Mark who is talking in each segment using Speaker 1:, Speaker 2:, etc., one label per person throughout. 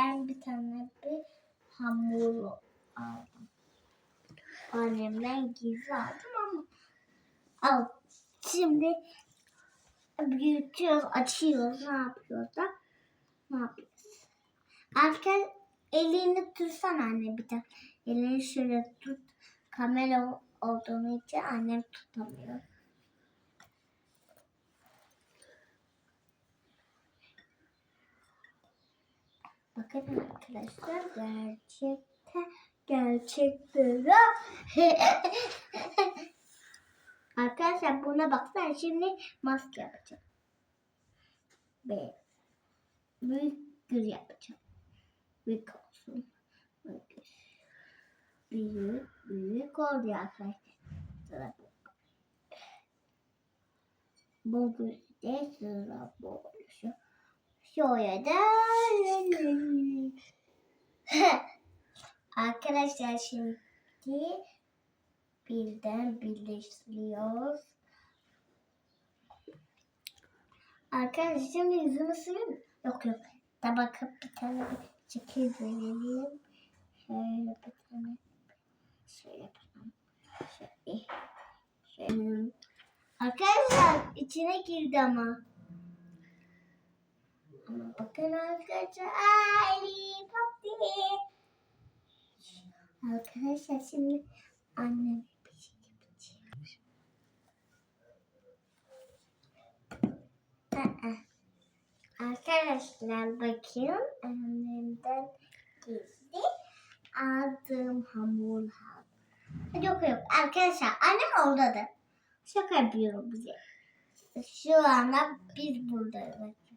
Speaker 1: ben bir tane bir hamur aldım. Annemden gizli aldım ama al. Şimdi büyütüyoruz, açıyoruz. Ne yapıyoruz da? Ne yapıyoruz? Arka elini tutsan anne bir tane. Elini şöyle tut. Kamera olduğunu için annem tutamıyor. Bakın arkadaşlar gerçekten gerçek böyle. arkadaşlar buna baksana şimdi maske yapacağım. Ve büyük gül yapacağım. Büyük olsun. Büyük. Büyük, büyük oldu arkadaşlar. Sıra bu. Bu gözde sıra bu oluşu. Şöyle de Arkadaşlar şimdi birden birleştiriyoruz. Arkadaşlar şimdi yüzümü süreyim. Yok yok. Da bir tane bir şekil verelim. Şöyle bir tane. Şöyle yapalım. Şöyle. Şöyle. Arkadaşlar içine girdi ama. Bakın arkadaşlar. Ali papi. Arkadaşlar şimdi annem bir şey yapacak. Aa. Arkadaşlar bakın annemden gizli aldığım hamur Yok yok arkadaşlar annem oradadır. Şaka yapıyorum bize. Şu anda biz buradayız.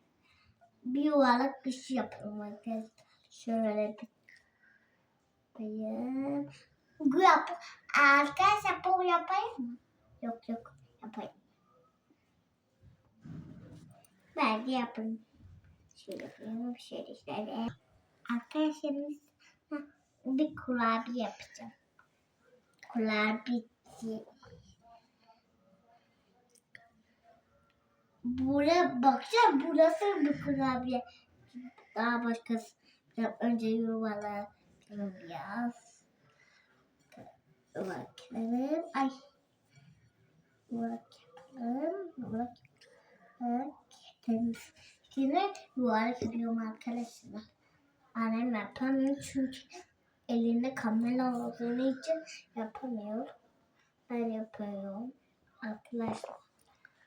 Speaker 1: Bir yuvarlak bir şey yapalım. Şöyle bir yapayım. Bu yap. Arkadaşlar bu yapayım mı? Yok yok yapayım. Belki yapayım. Şöyle yapayım. Şöyle şöyle. Arkadaşlar bir kurabiye yapacağım. Kurabiye. Buraya bakacağım. Burası bir kurabiye. Daha başkası. Önce yuvarlayalım biraz. Bakalım. Ay. Bakalım. Bakalım. Temiz. Yine yuvarlak yapıyorum arkadaşlar. Annem yapamıyor çünkü elinde kamera olduğu için yapamıyor. Ben yapıyorum. Arkadaşlar.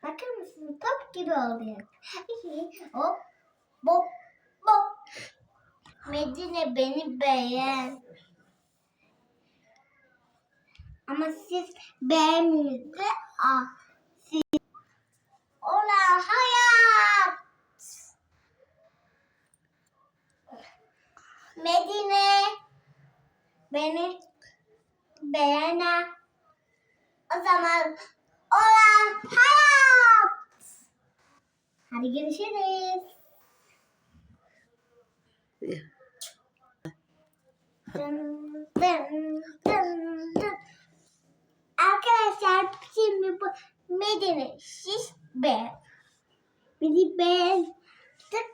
Speaker 1: Bakar mısınız? Top gibi oluyor. Hop. Bop. Bop. Medine beni beğen. Ama siz beğenmediniz. Ah, siz Ola hayat. Medine beni beğene. O zaman olan hayat. Hadi görüşürüz. Dın, dın, dın, dın. Arkadaşlar şimdi bu Medine şiş be. Bizi beğendik.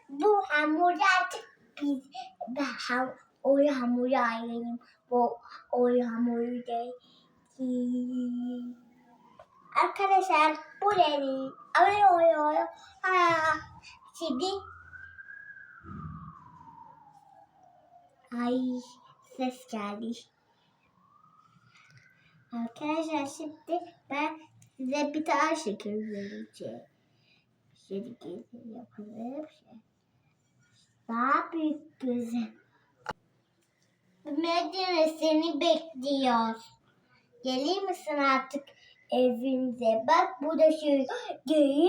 Speaker 1: Bu hamuru artık biz ben ham, hamuru ayırayım. Bu o hamuru değil. Arkadaşlar bu dedi. Abone oluyor. Ha, şimdi Ay ses geldi. Arkadaşlar şimdi ben size bir tane şeker vereceğim. Şöyle yapalım. Daha büyük gözüm. Medine seni bekliyor. Gelir misin artık evimize? Bak bu da şey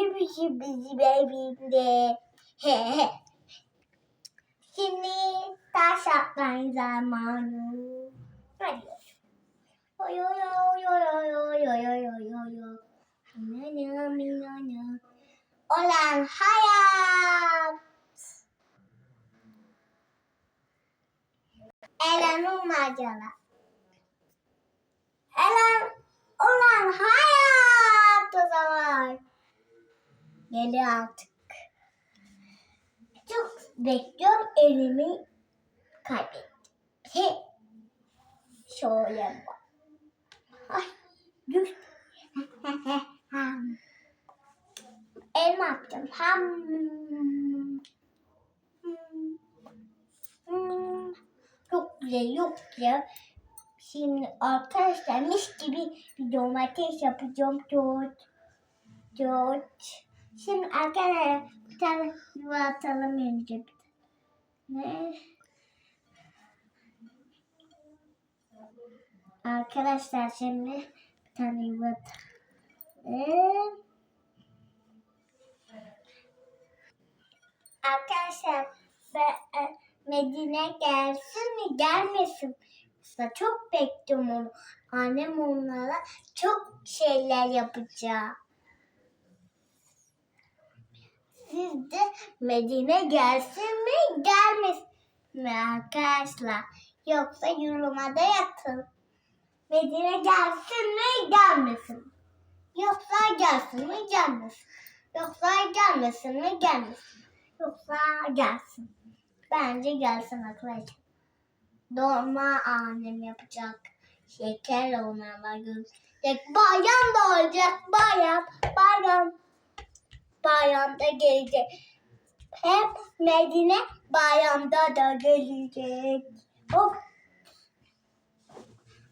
Speaker 1: misin bizim evimde? He he. Şimdi taş atmayın zamanı. Hadi. Oy oy oy oy oy oy oy oy oy oy oy. Olan hayat. Elan'ın macera. Elan Ulan hayat o zaman. Geliyor artık. Çok bekliyorum elimi kaybettim. Şöyle bak. Ay düştü. Elma yapacağım. Ham. Hmm. Hmm. Yok diye yok diye. Şimdi arkadaşlar mis gibi bir domates yapacağım. Tut. Tut. Şimdi arkadaşlar bir tane yuva atalım önce. Ne? Arkadaşlar şimdi bir tane yuva atalım. Arkadaşlar ve, e, Medine gelsin mi gelmesin. Aslında çok bekliyorum onu. Annem onlara çok şeyler yapacak. Siz de Medine gelsin mi gelmesin mi arkadaşlar? Yoksa yoruma da yatın. Medine gelsin mi gelmesin? Yoksa gelsin mi gelmesin. Yoksa gelmesin mi gelmesin. Yoksa gelsin. Bence gelsin arkadaşlar. Dolma annem yapacak. Şeker onlarla götürecek. Bayram da olacak. Bayram. Bayram. Bayramda gelecek. Hep Medine bayramda da gelecek. Hop.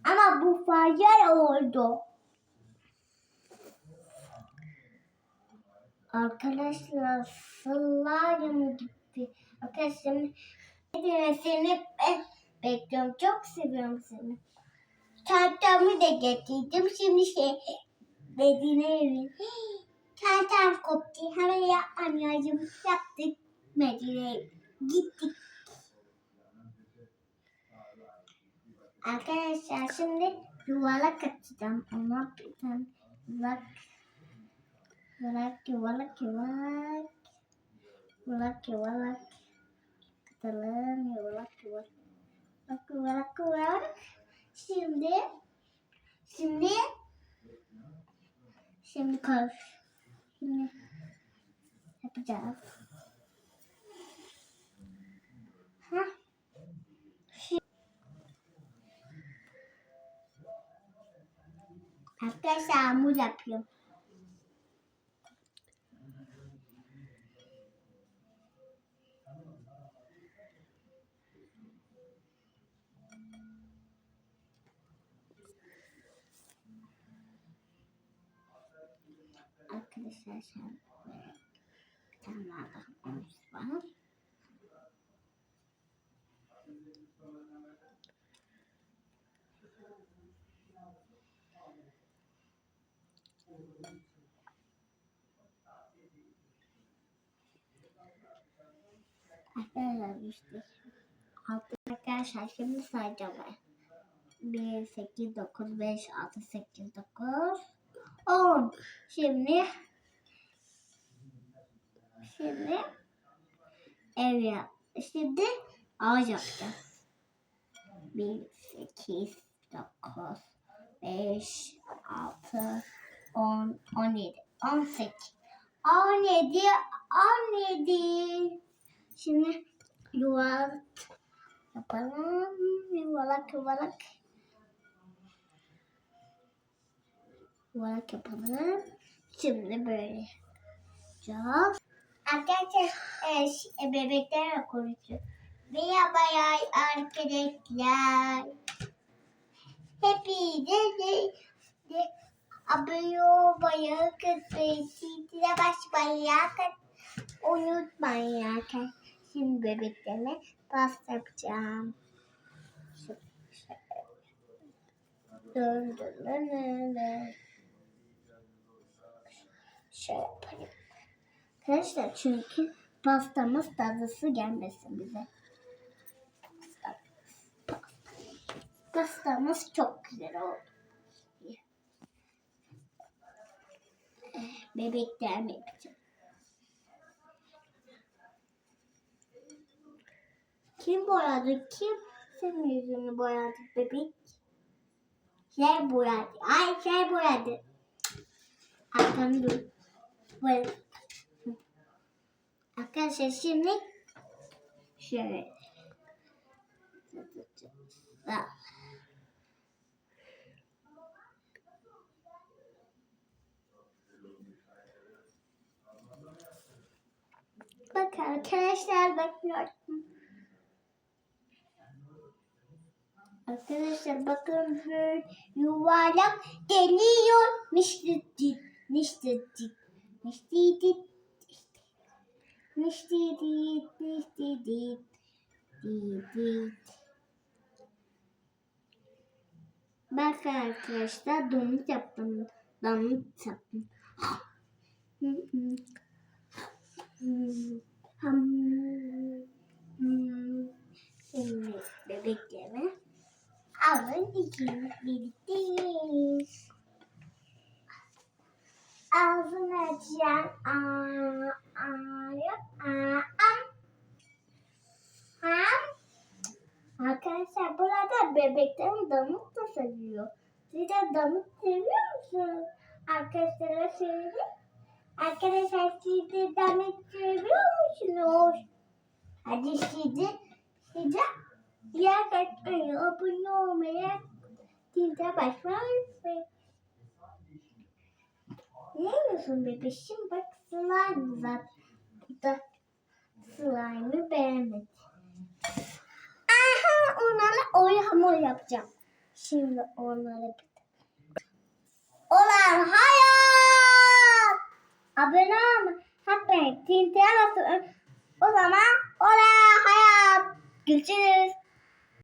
Speaker 1: Ama bu fayer oldu. Arkadaşlar slime gitti. Arkadaşlar Medine seni ben bekliyorum. Çok seviyorum seni. Çantamı da getirdim. Şimdi şey Medine evi. Çantam koptu. Hemen yapmam lazım. Yaptık. Medine evi. Gittik. Arkadaşlar şimdi yuvarlak atacağım. Ona bir tane yuvarlak yuvarlak yuvarlak yuvarlak yuvarlak yuvarlak atalım yuvarlak yuvarlak yuvarlak yuvarlak şimdi şimdi şimdi karış şimdi yapacağız Heh. Arkadaşlar hamur yapıyorum. Arkadaşlar sen daha hamurumuz var. Arkadaşlar işte. Altı arkadaşlar şimdi sayacağım ben. 1, 8, 9, 5, 6, 8, 9, 10. Şimdi şimdi ev yap. Şimdi ağaç yapacağız. 1, 8, 9, 5, 6, 10, 17, 18, 17, 17. Şimdi yuvarlak yapalım. Yuvarlak yuvarlak. Yuvarlak yapalım. Şimdi böyle yapacağız. Arkadaşlar e, e, bebeklerle konuşuyor. Merhaba arkadaşlar. Hepinize de, abone olmayı, kısmayı, zile basmayı unutmayın arkadaşlar. Şimdi bebeklerime pasta yapacağım. Şu- şöyle. Yapayım. Arkadaşlar çünkü pastamız tadısı gelmesin bize. Pasta. Pastamız çok güzel oldu. Eh, Bebekler mi yapacağım? Kim boyadı? Kim senin yüzünü boyadı bebek? Şey boyadı. Ay şey boyadı. Hakan dur. Böyle. Arkadaşlar şimdi şöyle. Bak. Arkadaşlar bakıyorum. Arkadaşlar bakın böyle yuvarlak geliyor. Miştidik, miştidik, miştidik, miştidik, miştidik, miştidik. Bak arkadaşlar donut yaptım. Donut yaptım. Hı hı. Hmm, hmm, hmm. Şimdi bebeklerimi alın ikimiz birlikteyiz. Ağzını açacağım. Aa, aa, aa, am. Ham. Arkadaşlar burada bebeklerin damık da seviyor. Siz de damık seviyor musunuz? Arkadaşlara söyleyin. Arkadaşlar siz de damak seviyor musunuz? Hadi sizi size like atmayı, abone olmayı, size başlamayı Ne diyorsun bebeşim? Bak slime zaten. Bu da slime'ı beğenmedi. Aha onlarla oy hamur yapacağım. Şimdi onları Olan hayat. Abone olma. Hatta tinteye basın. O zaman olay hayat. Görüşürüz.